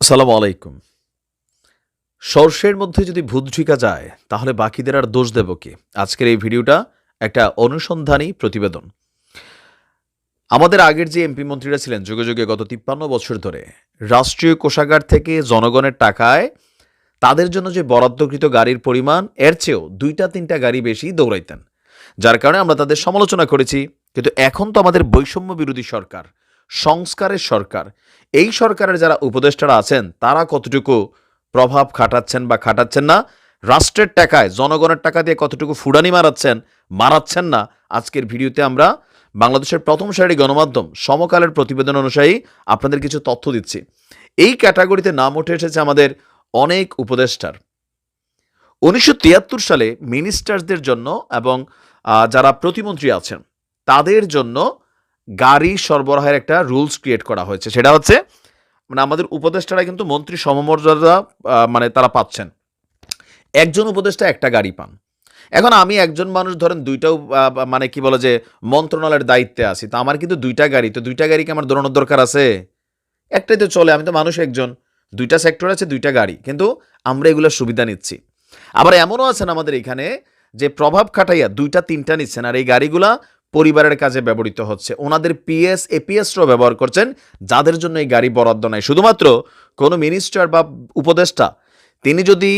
আসসালামু আলাইকুম। সর্ষের মধ্যে যদি ভূত ঢুকা যায়, তাহলে বাকিদের আর দোষ দেব কি? আজকের এই ভিডিওটা একটা অনুসন্ধানী প্রতিবেদন। আমাদের আগের যে এমপি মন্ত্রীরা ছিলেন, যুগে যুগে গত তিপ্পান্ন বছর ধরে, রাষ্ট্রীয় কোষাগার থেকে জনগণের টাকায় তাদের জন্য যে বরাদ্দকৃত গাড়ির পরিমাণ, এর চেয়েও দুইটা তিনটা গাড়ি বেশি দৌড়াইতেন। যার কারণে আমরা তাদের সমালোচনা করেছি, কিন্তু এখন তো আমাদের বৈষম্য বিরোধী সরকার সংস্কারের সরকার। এই সরকারের যারা উপদেষ্টারা আছেন, তারা কতটুকু প্রভাব খাটাচ্ছেন বা খাটাচ্ছেন না? রাষ্ট্রের টাকায়, জনগণের টাকা দিয়ে কতটুকু ফুডানি মারাচ্ছেন মারাচ্ছেন না? আজকের ভিডিওতে আমরা বাংলাদেশের প্রথম সারি গণমাধ্যম সমকালের প্রতিবেদন অনুযায়ী আপনাদের কিছু তথ্য দিচ্ছি। এই ক্যাটাগরিতে নাম উঠে এসেছে আমাদের অনেক উপদেষ্টার। উনিশশো তিয়াত্তর সালে মিনিস্টারদের জন্য এবং যারা প্রতিমন্ত্রী আছেন, তাদের জন্য গাড়ি সরবরাহের একটা রুলস ক্রিয়েট করা হয়েছে। সেটা হচ্ছে মানে আমাদের উপদেষ্টারা কিন্তু মন্ত্রী সমমর্যাদা মানে তারা পাচ্ছেন। একজন উপদেষ্টা একটা গাড়ি পান। এখন আমি একজন মানুষ, ধরেন দুইটাও মানে কি বলে যে মন্ত্রণালয়ের দায়িত্বে আছি, তো আমার কিন্তু দুইটা গাড়ি, তো দুইটা গাড়িকে আমার দৌড়ানোর দরকার আছে? একটাই তো চলে, আমি তো মানুষ একজন। দুইটা সেক্টর আছে, দুইটা গাড়ি। কিন্তু আমরা এগুলোর সুবিধা নিচ্ছি। আবার এমনও আছেন আমাদের এখানে যে প্রভাব খাটাইয়া দুইটা, তিনটা নিচ্ছেন। আর এই গাড়িগুলা পরিবারের কাজে ব্যবহৃত হচ্ছে। ওনাদের পিএস, এপিএসরাও ব্যবহার করছেন, যাদের জন্য এই গাড়ি বরাদ্দ নাই। শুধুমাত্র কোনো মিনিস্টার বা উপদেষ্টা, তিনি যদি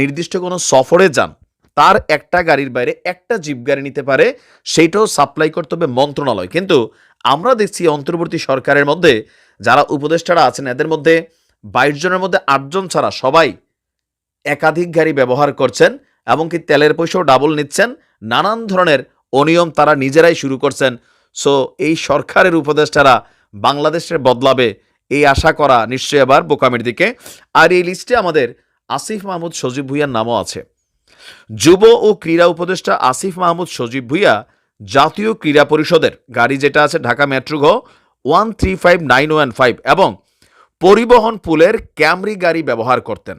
নির্দিষ্ট কোনো সফরে যান, তার একটা গাড়ির বাইরে একটা জিপ গাড়ি নিতে পারে, সেইটাও সাপ্লাই করতে হবে মন্ত্রণালয়। কিন্তু আমরা দেখছি অন্তর্বর্তী সরকারের মধ্যে, যারা উপদেষ্টারা আছেন, এদের মধ্যে বাইশ জনের মধ্যে আটজন ছাড়া সবাই একাধিক গাড়ি ব্যবহার করছেন এমনকি তেলের পয়সাও ডাবল নিচ্ছেন। নানান ধরনের অনিয়ম তারা নিজেরাই শুরু করছেন। সো এই সরকারের উপদেষ্টারা বাংলাদেশের বদলাবে, এই আশা করা নিশ্চয়ই আবার বোকামের দিকে। আর এই লিস্টে আমাদের আসিফ মাহমুদ সজীব ভুইয়ার নামও আছে। যুব ও ক্রীড়া উপদেষ্টা আসিফ মাহমুদ সজীব ভুইয়া জাতীয় ক্রীড়া পরিষদের, গাড়ি যেটা আছে ঢাকা মেট্রো ঘ one three five nine one five এবং পরিবহন পুলের ক্যামরি গাড়ি ব্যবহার করতেন।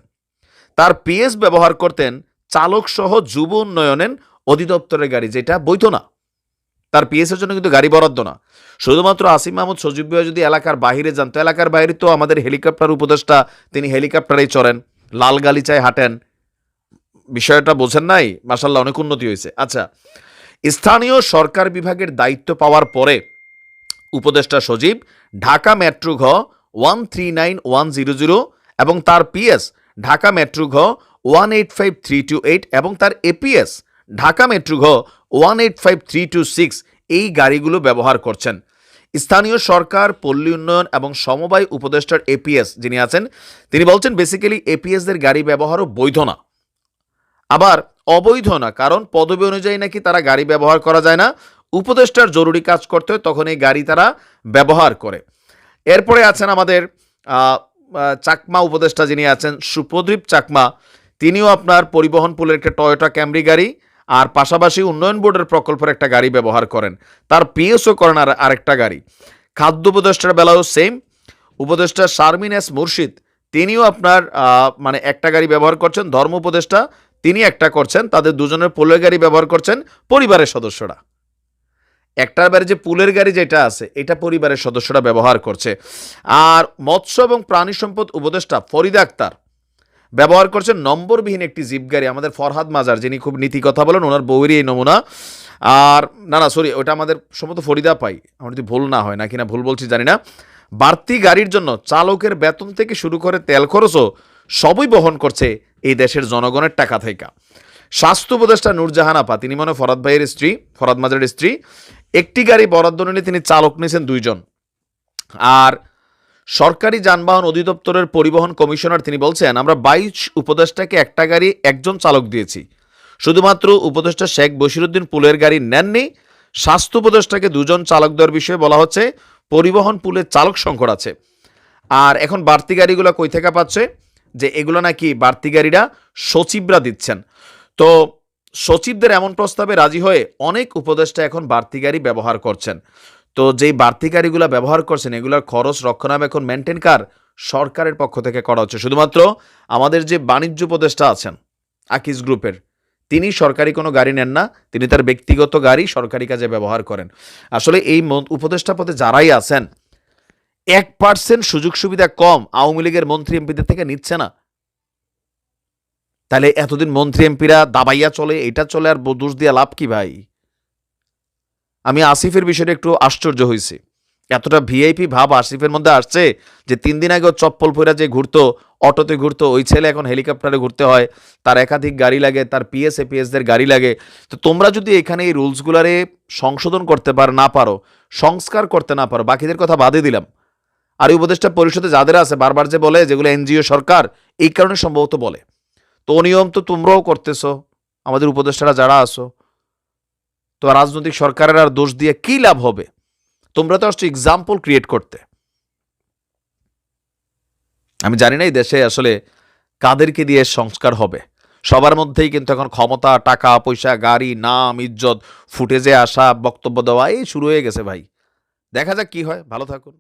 তার পিএস ব্যবহার করতেন চালক সহ যুব উন্নয়নের অধিদপ্তরের গাড়ি যেটা বৈধ না। তার পিএস এর জন্য কিন্তু গাড়ি বরাদ্দ না। শুধুমাত্র আসিম মাহমুদ, সজীব ভাই যদি এলাকার বাইরে যান, তো এলাকার বাইরে তো আমাদের হেলিকপ্টার উপদেষ্টা, তিনি হেলিকপ্টারেই চড়েন, লাল গালিচায় হাঁটেন। বিষয়টা বোঝেন নাই? মাসাল্লাহ অনেক উন্নতি হয়েছে। আচ্ছা স্থানীয় সরকার বিভাগের দায়িত্ব পাওয়ার পরে উপদেষ্টা সজীব, ঢাকা মেট্রো ঘ one three nine one zero zero এবং তার পিএস ঢাকা মেট্রো ঘ one eight five three two eight এবং তার এপিএস ঢাকা মেট্রো ঘ one eight five three two six এই গাড়িগুলো ব্যবহার করছেন। স্থানীয় সরকার, পল্লী উন্নয়ন এবং সমবায় উপদেষ্টার এপিএস যিনি আছেন, তিনি বলছেন বেসিক্যালি এপিএসদের গাড়ি ব্যবহারও বৈধ না। আবার অবৈধ না, কারণ পদবি অনুযায়ী নাকি তারা গাড়ি ব্যবহার করা যায় না। উপদেষ্টার জরুরি কাজ করতে হয়, তখন এই গাড়ি তারা ব্যবহার করে। এরপরে আছেন আমাদের চাকমা উপদেষ্টা যিনি আছেন, সুপ্রদীপ চাকমা, তিনিও আপনার পরিবহন পুলের একটা টয়োটা ক্যামরি গাড়ি। আর পাশাপাশি উন্নয়ন বোর্ডের প্রকল্পের একটা গাড়ি ব্যবহার করেন। তার পিএসও করেন আর আরেকটা গাড়ি। খাদ্য উপদেষ্টার বেলাও সেম। উপদেষ্টা শারমিন এস মুর্শিদ, তিনিও আপনার মানে একটা গাড়ি ব্যবহার করছেন। ধর্ম উপদেষ্টা, তিনি একটা করছেন। তাদের দুজনের পুলের গাড়ি ব্যবহার করছেন পরিবারের সদস্যরা। একটার বারে যে পুলের গাড়ি যেটা আছে, এটা পরিবারের সদস্যরা ব্যবহার করছে। আর মৎস্য এবং প্রাণী সম্পদ উপদেষ্টা ফরিদা আক্তার ব্যবহার করছেন নম্বরবিহীন একটি জিপ গাড়ি, আমাদের ফরহাদ মাজার, যিনি খুব নীতি কথা বলেন, ওনার বউয়েরই এই নমুনা। আর, না না সরি ওটা আমাদের সম্ভবত ফরিদা পাই। আমার যদি ভুল না হয় না, ভুল বলছি, জানি না। বাড়তি গাড়ির জন্য চালকের বেতন থেকে শুরু করে তেল খরচও সবই বহন করছে এই দেশের জনগণের টাকা থেকে। স্বাস্থ্য উপদেষ্টা নূরজাহান আপা, তিনি মনে ফরাদ ভাইয়ের স্ত্রী, ফরাদ মাজারের স্ত্রী। একটি গাড়ি বরাদ্দ নিলে তিনি চালক নিয়েছেন দুইজন। আর সরকারি যানবাহন অধিদপ্তরের পরিবহন কমিশনার তিনি বলছেন, আমরা বাইশ উপদেষ্টাকে একটা গাড়ি, একজন চালক দিয়েছি। শুধুমাত্র উপদেষ্টা শেখ বশিরুদ্দিন পুলের গাড়ি নেননি, স্বাস্থ্য উপদেষ্টাকে দুজন চালক দেওয়ার বিষয়ে বলা হচ্ছে, পরিবহন পুলের চালক সংকট আছে। আর এখন বাড়তি গাড়িগুলো কই থেকে পাচ্ছে? যে এগুলো নাকি বাড়তি গাড়িরা সচিবরা দিচ্ছেন। তো সচিবদের এমন প্রস্তাবে রাজি হয়ে অনেক উপদেষ্টা এখন বাড়তি গাড়ি ব্যবহার করছেন। তো যেই বাড়তি গাড়িগুলো ব্যবহার করছেন, এগুলোর খরচ রক্ষণাবেক্ষণ মেনটেন কার সরকারের পক্ষ থেকে করা হচ্ছে। শুধুমাত্র আমাদের যে বাণিজ্য উপদেষ্টা আছেন আকিস গ্রুপের, তিনি সরকারি কোনো গাড়ি নেন না, তিনি তার ব্যক্তিগত গাড়ি সরকারি কাজে ব্যবহার করেন। আসলে এই উপদেষ্টা পদে যারাই আছেন, এক পার্সেন্ট সুযোগ সুবিধা কম আওয়ামী লীগের মন্ত্রী এমপিদের থেকে নিচ্ছে না। তাহলে এতদিন মন্ত্রী এমপিরা দাবাইয়া চলে, এটা চলে আর দোষ দিয়া লাভ কি ভাই? আমি আসিফের বিষয়টা একটু আশ্চর্য হয়েছি এতটা ভিআইপি ভাব আসিফের মধ্যে আসছে যে তিন দিন আগে চপ্পল পরে যে ঘুরতো, অটোতে ঘুরতো, ওই ছেলে এখন হেলিকপ্টারে ঘুরতে হয়, তার একাধিক গাড়ি লাগে, তার পিএস এপিএসদের গাড়ি লাগে। তো তোমরা যদি এখানে এই রুলসগুলারে সংশোধন করতে পার, না পারো, সংস্কার করতে না পারো, বাকিদের কথা বাদে দিলাম। আর এই উপদেষ্টা পরিষদে যাদের আছে, বারবার যে বলে, যেগুলো এনজিও সরকার, এই কারণে সম্ভবত বলে। তো অনিয়ম তো তোমরাও করতেছো, আমাদের উপদেষ্টারা যারা আসো তো রাজনৈতিক সরকারের আর দোষ দিয়ে কি লাভ হবে? তোমরা তো আসছো এক্সাম্পল ক্রিয়েট করতে। আমি জানি না এই দেশে আসলে কাদেরকে দিয়ে সংস্কার হবে। সবার মধ্যেই কিন্তু এখন ক্ষমতা, টাকা, পয়সা, গাড়ি, নাম, ইজ্জত, ফুটেজে আসা, বক্তব্য দেওয়া, এই শুরু হয়ে গেছে ভাই। দেখা যাক কি হয়, ভালো থাকুন।